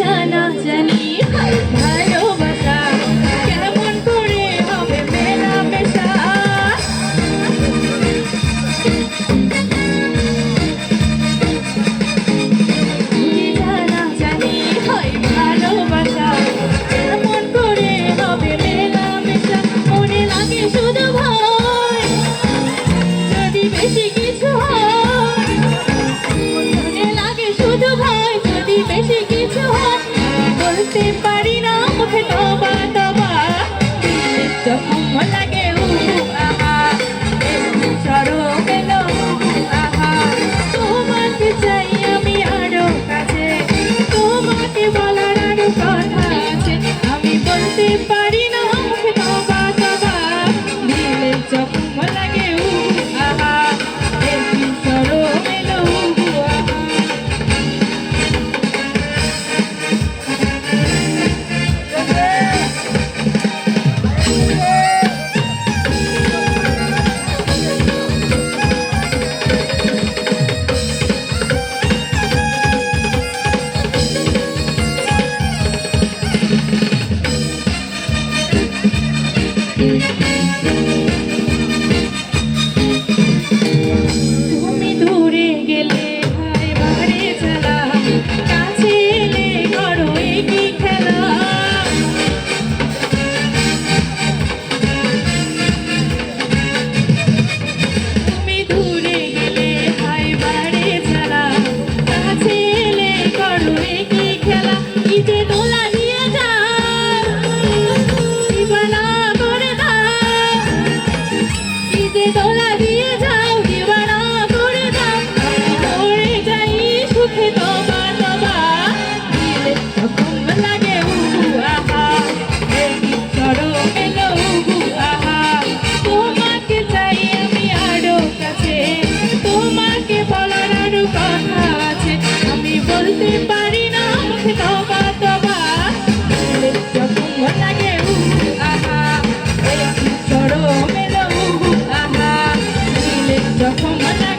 জানা জানি পারি না মুখে তবা তবা যখন Come on.